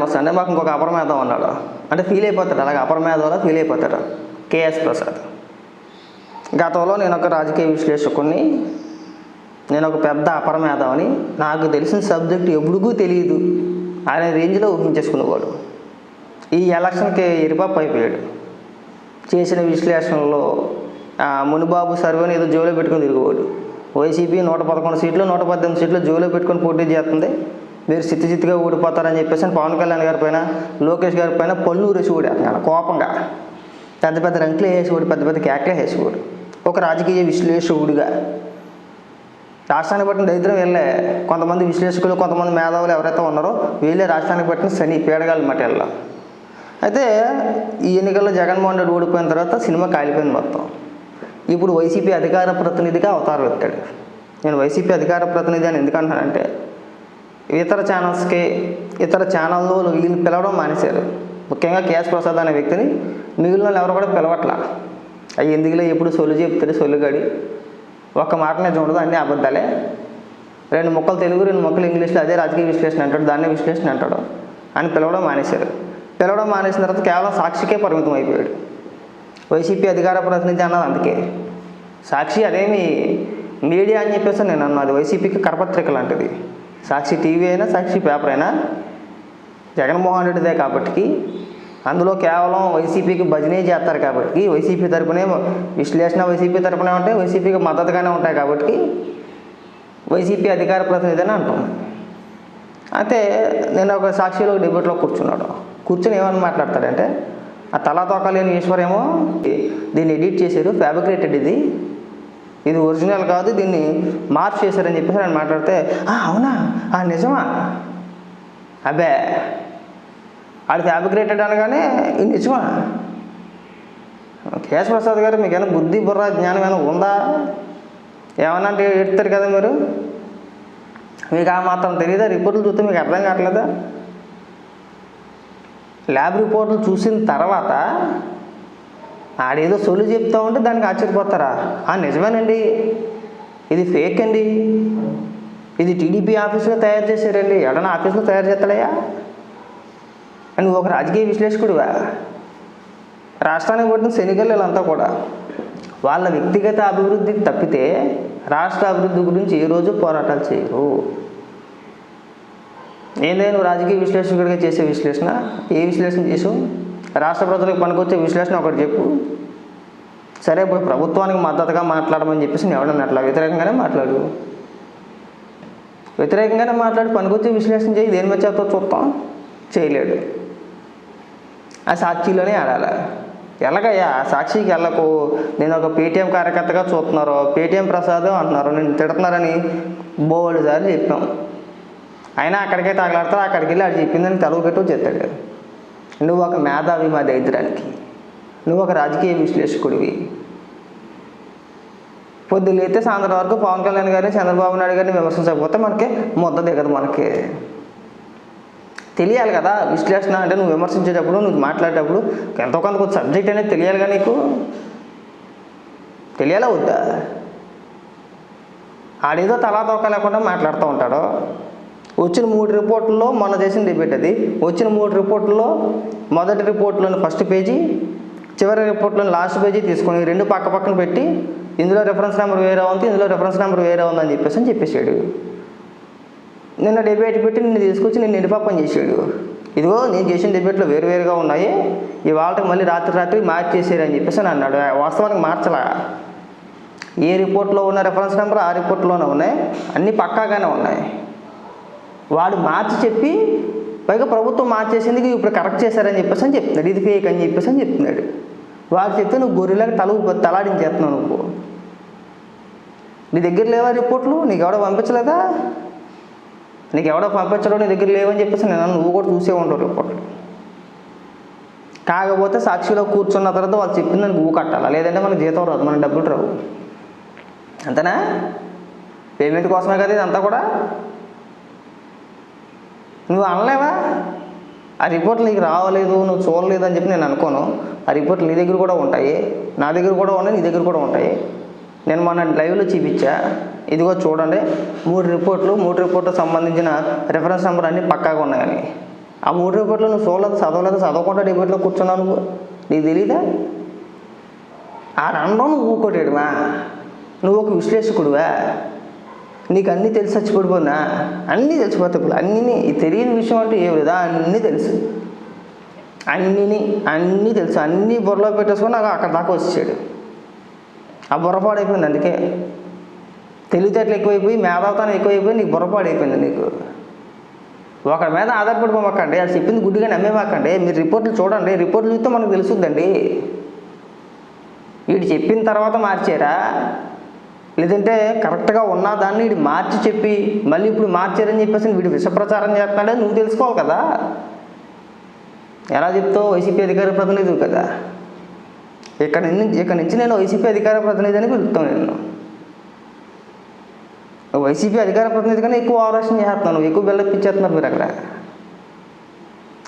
Famous అంటే మాకు ఇంకొక అపరమేధం ఉన్నాడు అంటే ఫీల్ అయిపోతాడు. అలాగే అపరమేధంలో ఫీల్ అయిపోతాడు. కేఎస్ ప్రసాద్. గతంలో నేను ఒక రాజకీయ విశ్లేషకుని నేను ఒక పెద్ద అపరమేధమని నాకు తెలిసిన సబ్జెక్ట్ ఎప్పుడుಗೂ తెలియదు ఆయన రేంజ్లో ఊహించేసుకునేవాడు. ఈ ఎలక్షన్కి ఎరిపాపు అయిపోయాడు. చేసిన విశ్లేషణలో మునిబాబు సర్వేని ఏదో జోలో పెట్టుకుని తిరిగేవాడు. వైసీపీ నూట పదకొండు సీట్లు నూట పద్దెనిమిది సీట్లు జోలో పెట్టుకొని పోటీ చేస్తుంది. మీరు చిత్తుచిత్తుగా ఓడిపోతారని చెప్పేసి పవన్ కళ్యాణ్ గారి పైన లోకేష్ గారి పైన పళ్ళు ఊరేసి ఓడేస్తున్నాడు కోపంగా. పెద్ద పెద్ద రంకులు వేసేవాడు పెద్ద పెద్ద కేకలే వేసేవాడు ఒక రాజకీయ విశ్లేషకుడిగా. రాష్ట్రానికి పట్టిన దరిద్రం వెళ్ళే. కొంతమంది విశ్లేషకులు కొంతమంది మేధావులు ఎవరైతే ఉన్నారో వీళ్ళే రాష్ట్రానికి పట్టిన శని పీడగాలి మాట అయితే ఈ ఎన్నికల్లో జగన్మోహన్ రెడ్డి ఓడిపోయిన తర్వాత సినిమా కాలిపోయింది మొత్తం. ఇప్పుడు వైసీపీ అధికార ప్రతినిధిగా అవతారం ఎత్తాడు. నేను వైసీపీ అధికార ప్రతినిధి అని ఎందుకు ఇతర ఛానల్స్కి ఇతర ఛానల్లో వీళ్ళు పిలవడం మానేశారు. ముఖ్యంగా కేఎస్ ప్రసాద్ అనే వ్యక్తిని మిగిలిన వాళ్ళు ఎవరు కూడా పిలవట్లా. అవి ఎందుకులే ఎప్పుడు సొల్లు చెప్తాడు సొల్లుగాడి ఒక్క మాట నిజం ఉండదు అన్నీ అబద్ధాలే. రెండు ముక్కలు తెలుగు రెండు మొక్కలు ఇంగ్లీష్లో అదే రాజకీయ విశ్లేషణ అంటాడు దాన్నే విశ్లేషణ అంటాడు అని పిలవడం మానేశారు. పిలవడం మానేసిన తర్వాత కేవలం సాక్షికే పరిమితం అయిపోయాడు. వైసీపీ అధికార ప్రతినిధి అన్నది అందుకే. సాక్షి అదేమి మీడియా అని చెప్పేసి నేను అన్నది అది వైసీపీకి కరపత్రిక లాంటిది. సాక్షి టీవీ అయినా సాక్షి పేపర్ అయినా జగన్మోహన్ రెడ్డిదే కాబట్టి అందులో కేవలం వైసీపీకి భజనే చేస్తారు కాబట్టి వైసీపీ తరపునే విశ్లేషణ వైసీపీ తరపునే ఉంటాయి వైసీపీకి మద్దతుగానే ఉంటాయి కాబట్టి వైసీపీ అధికార ప్రతినిధి అని అంటాం. అయితే నేను ఒక సాక్షిలో డిబేట్లో కూర్చున్నాడు. కూర్చొని ఏమని మాట్లాడతాడంటే ఆ తలా తోకలేని ఈశ్వరేమో దీన్ని ఎడిట్ చేశారు ఫ్యాబ్రికేటెడ్ ఇది ఇది ఒరిజినల్ కాదు దీన్ని మార్క్ చేశారని చెప్పేసి నేను మాట్లాడితే అవునా? ఆ నిజమా? అబ్బే అది ఫ్యాబ్రికేటెడ్ అనగానే ఇది నిజమా? కేశవ ప్రసాద్ గారు మీకు ఏమైనా బుద్ధి బుర్ర జ్ఞానం ఏమైనా ఉందా? ఏమన్నా అంటే ఎడతారు కదా మీరు? మీకు ఆ మాత్రం తెలియదా రిపోర్ట్లు చూస్తే మీకు అర్థం కావట్లేదా? ల్యాబ్ రిపోర్ట్లు చూసిన తర్వాత ఆడేదో సొలు చెప్తా ఉంటే దానికి ఆశ్చర్యపోతారా? ఆ నిజమేనండి. ఇది ఫేక్ అండి ఇది టీడీపీ ఆఫీసులో తయారు చేశారండి. ఎడన ఆఫీసులో తయారు చేస్తాడయ్యా? అని నువ్వు ఒక రాజకీయ విశ్లేషకుడివా? రాష్ట్రానికి పట్టిన శనిగల్లంతా కూడా వాళ్ళ వ్యక్తిగత అభివృద్ధి తప్పితే రాష్ట్ర అభివృద్ధి గురించి ఏ రోజు పోరాటాలు చేయరు. ఏదైనా నువ్వు రాజకీయ విశ్లేషకుడిగా చేసే విశ్లేషణ? ఏ విశ్లేషణ చేసావు? రాష్ట్ర ప్రజలకు పనికొచ్చే విశ్లేషణ ఒకటి చెప్పు. సరే ఇప్పుడు ప్రభుత్వానికి మద్దతుగా మాట్లాడమని చెప్పేసి నేను ఎవడన్నా అట్లా వ్యతిరేకంగానే మాట్లాడు. వ్యతిరేకంగానే మాట్లాడి పనికొచ్చే విశ్లేషణ చేయి దేని మీద చేతో చూస్తాం. చేయలేడు. ఆ సాక్షిలోనే ఆడాలి. ఎలాగయ్యా? ఆ సాక్షికి వెళ్ళకు నేను ఒక పేటీఎం కార్యకర్తగా చూస్తున్నారు పేటీఎం ప్రసాదం అంటున్నారు నేను తిడుతున్నారని బోల్డ్ సార్లు చెప్పాం. అయినా అక్కడికే తగలాడతారు అక్కడికి వెళ్ళి అది చెప్పిందని తలుగు పెట్టు చెప్తాడు నువ్వు ఒక మేధావి మా దరిద్రానికి. నువ్వు ఒక రాజకీయ విశ్లేషకుడివి. పొద్దులైతే సాయంత్రం వరకు పవన్ కళ్యాణ్ గారిని చంద్రబాబు నాయుడు గారిని విమర్శించకపోతే మనకి ముద్ద దిగదు మనకి. తెలియాలి కదా విశ్లేషణ అంటే నువ్వు విమర్శించేటప్పుడు నువ్వు మాట్లాడేటప్పుడు ఎంతో కొంత సబ్జెక్ట్ అనేది తెలియాలిగా నీకు. తెలియాలా వద్దా? ఆడేదో తలా తోక లేకుండా మాట్లాడుతూ ఉంటాడు? వచ్చిన మూడు రిపోర్టుల్లో మనం చేసిన డిబేట్ అది. వచ్చిన మూడు రిపోర్టుల్లో మొదటి రిపోర్ట్లోని ఫస్ట్ పేజీ చివరి రిపోర్ట్లోని లాస్ట్ పేజీ తీసుకొని రెండు పక్క పక్కన పెట్టి ఇందులో రెఫరెన్స్ నెంబర్ వేరే ఉంది ఇందులో రెఫరెన్స్ నెంబర్ వేరే ఉందని చెప్పేసి అని చెప్పేసాడు నిన్న డిబేట్ పెట్టి నిన్ను తీసుకొచ్చి నేను నిరుపాపం చేసాడు ఇదిగో నేను చేసిన డిబేట్లో వేరువేరుగా ఉన్నాయి. ఇవాళకి మళ్ళీ రాత్రి రాత్రి మార్చేసారని చెప్పేసి అని అన్నాడు. వాస్తవానికి మార్చలా. ఏ రిపోర్ట్లో ఉన్న రెఫరెన్స్ నెంబర్ ఆ రిపోర్ట్లోనే ఉన్నాయి. అన్నీ పక్కాగానే ఉన్నాయి. వాడు మార్చి చెప్పి పైగా ప్రభుత్వం మార్చేసేందుకు ఇప్పుడు కరెక్ట్ చేశారని చెప్పేసి అని చెప్తున్నాడు. ఇది ఫేక్ అని చెప్పేసి అని చెప్తున్నాడు. వాడు చెప్తే నువ్వు గొర్రెలకు తల ఊపి- తలాడించేస్తున్నావు నువ్వు. నీ దగ్గర లేవా రిపోర్ట్లు? నీకు ఎవడో పంపించలేదా? నీకు ఎవడో పంపించడం నీ దగ్గర లేవని చెప్పేసి నేను నువ్వు కూడా చూసే ఉంటావు రిపోర్ట్లు. కాకపోతే సాక్షిలో కూర్చున్న తర్వాత వాళ్ళు చెప్పింది దానికి ఊ కట్టాలా? లేదంటే మనకు జీతం రాదు మన డబ్బులు రావు. అంతేనా? పేమెంట్ కోసమే కదా ఇదంతా కూడా? నువ్వు అనలేవా? ఆ రిపోర్ట్ నీకు రావలేదు నువ్వు చూడలేదు అని చెప్పి నేను అనుకోను. ఆ రిపోర్ట్లు నీ దగ్గర కూడా ఉంటాయి నా దగ్గర కూడా ఉన్నాయి నీ దగ్గర కూడా ఉంటాయి. నేను మొన్న లైవ్లో చూపించా. ఇదిగో చూడండి మూడు రిపోర్ట్లు మూడు రిపోర్ట్లకు సంబంధించిన రెఫరెన్స్ నెంబర్ అన్నీ పక్కాగా ఉన్నాయని ఆ మూడు రిపోర్ట్లు నువ్వు చూడలేదు చదవలేదు చదవకుండా డిబేట్లో కూర్చున్నావు నువ్వు. నీకు తెలీదా? ఆ రండం నువ్వు ఊకోటేడువా నువ్వు ఒక విశ్లేషకుడువా? నీకు అన్నీ తెలిసి చచ్చిపడిపోనా? అన్నీ తెలిసిపోతాయి అన్నీ ఈ తెలియని విషయం అంటే ఏం లేదా. అన్నీ తెలుసు. అన్నీని అన్నీ తెలుసు. అన్నీ బుర్రలో పెట్టేసుకొని నాకు అక్కడ దాకా వచ్చాడు. ఆ బుర్రపాడైపోయింది అందుకే. తెలివితేటలు ఎక్కువైపోయి మేధావతనం ఎక్కువైపోయి నీకు బుర్రపాడైపోయింది నీకు. ఒకరి మీద ఆధారపడిపోమాకండి. అది చెప్పింది గుడ్డిగా నమ్మేమాకండి. మీరు రిపోర్ట్లు చూడండి. రిపోర్ట్లు చూస్తే మనకు తెలుసుద్దండి వీడు చెప్పిన తర్వాత మార్చారా? లేదంటే కరెక్ట్గా ఉన్న దాన్ని వీడు మార్చి చెప్పి మళ్ళీ ఇప్పుడు మార్చారని చెప్పేసి వీడు విషప్రచారం చేస్తున్నాడే నువ్వు తెలుసుకోవాలి కదా. ఎలా చెప్తావు వైసీపీ అధికార ప్రతినిధి కదా. ఇక్కడ నుంచి ఇక్కడ నుంచి నేను వైసీపీ అధికార ప్రతినిధి అని పిలుస్తాను నేను వైసీపీ అధికార ప్రతినిధి కన్నా ఎక్కువ ఆలోచన చేస్తున్నాను ఎక్కువ బిల్డప్ ఇచ్చేస్తున్నారు మీరు అక్కడ.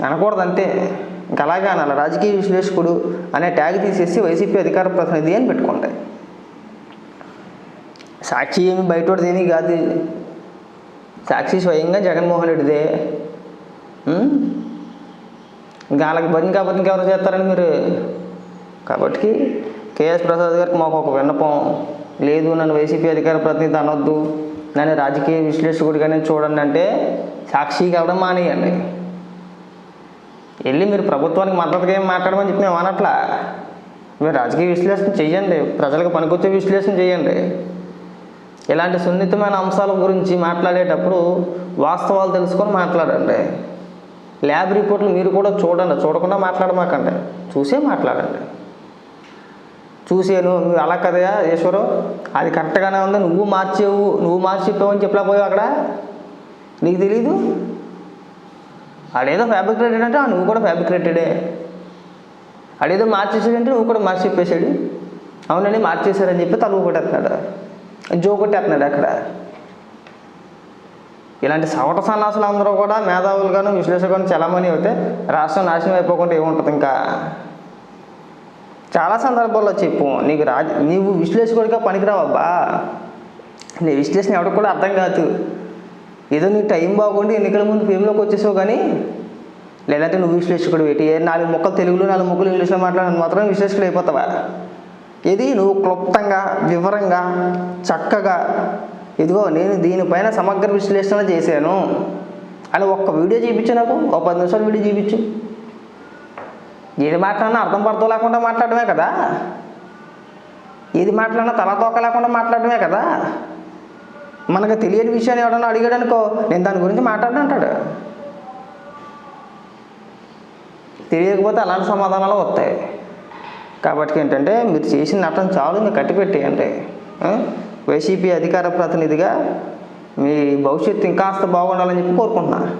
అనకూడదు అంతే. ఇంకా అలాగే అనాలి. రాజకీయ విశ్లేషకుడు అనే ట్యాగ్ తీసేసి వైసీపీ అధికార ప్రతినిధి అని పెట్టుకోండి సాక్షి ఏమి బయటోడిది ఏమీ కాదు. సాక్షి స్వయంగా జగన్మోహన్ రెడ్డిదే. ఇంకా వాళ్ళకి బతికి కాబట్టి ఇంకెవరు చేస్తారని మీరు? కాబట్టి కేఎస్ ప్రసాద్ గారికి మాకు ఒక విన్నపం. లేదు నన్ను వైసీపీ అధికార ప్రతినిధి అనొద్దు. నన్ను రాజకీయ విశ్లేషకుడిగానే చూడండి అంటే సాక్షి కావడం మానేయండి. వెళ్ళి మీరు ప్రభుత్వానికి మద్దతుగా ఏం మాట్లాడమని చెప్పి మేము అనట్లా. మీరు రాజకీయ విశ్లేషణ చేయండి ప్రజలకు పనికొచ్చే విశ్లేషణ చేయండి ఇలాంటి సున్నితమైన అంశాల గురించి మాట్లాడేటప్పుడు వాస్తవాలు తెలుసుకొని మాట్లాడండి. ల్యాబ్ రిపోర్ట్లు మీరు కూడా చూడండి. చూడకుండా మాట్లాడమాకండి. చూసే మాట్లాడండి. చూసాను. నువ్వు అలా కదయా ఈశ్వరు? అది కరెక్ట్గానే ఉంది. నువ్వు మార్చేవు. నువ్వు మార్చి చెప్పావని చెప్పలా పోయావు అక్కడ? నీకు తెలీదు? ఆడేదో ఫ్యాబ్రికేటెడ్ అంటే నువ్వు కూడా ఫ్యాబ్రికేటెడే ఆడేదో మార్చేసాడంటే నువ్వు కూడా మార్చి చెప్పేశాడు. అవునండి మార్చేశారని చెప్పి తలుగు కొట్టేస్తున్నాడు. జో కొట్టేస్తున్నాడు అక్కడ. ఇలాంటి సవట సన్నాసులు అందరూ కూడా మేధావులుగాను విశ్లేషకులను చలామణి అయితే రాష్ట్రం నాశనం అయిపోకుండా ఏముంటుంది ఇంకా? చాలా సందర్భాల్లో చెప్పు నీకు రాజ నీవు విశ్లేషకుడిగా పనికిరావబ్బా నీ విశ్లేషణ ఎవరికి కూడా అర్థం కాదు. ఏదో నీ టైం బాగుండి ఎన్నికల ముందు ఫేమ్లోకి వచ్చేసావు కానీ లేదంటే నువ్వు విశ్లేషకుడు పెట్టి నాలుగు మొక్కలు తెలుగులో నాలుగు మొక్కలు ఇంగ్లీష్లో మాట్లాడిన మాత్రం విశ్లేషకుడు అయిపోతావా? ఇది నువ్వు క్లుప్తంగా వివరంగా చక్కగా ఇదిగో నేను దీనిపైన సమగ్ర విశ్లేషణ చేశాను. అని ఒక్క వీడియో చూపించు నాకు ఒక పది నిమిషాలు వీడియో చూపించు. ఏది మాట్లాడినా అర్థం పడతా లేకుండా మాట్లాడమే కదా? ఏది మాట్లాడినా తల తోక లేకుండా మాట్లాడమే కదా? మనకు తెలియని విషయాన్ని ఎవడన్నా అడిగాడు అనుకో నేను దాని గురించి మాట్లాడను అంటాడు. తెలియకపోతే అలాంటి సమాధానాలు వస్తాయి. కాబట్టి ఏంటంటే మీరు చేసిన నటన చాలు మీరు కట్టిపెట్టేయండి వైసీపీ అధికార ప్రతినిధిగా మీ భవిష్యత్తు ఇంకాస్త బాగుండాలని చెప్పి కోరుకుంటున్నాను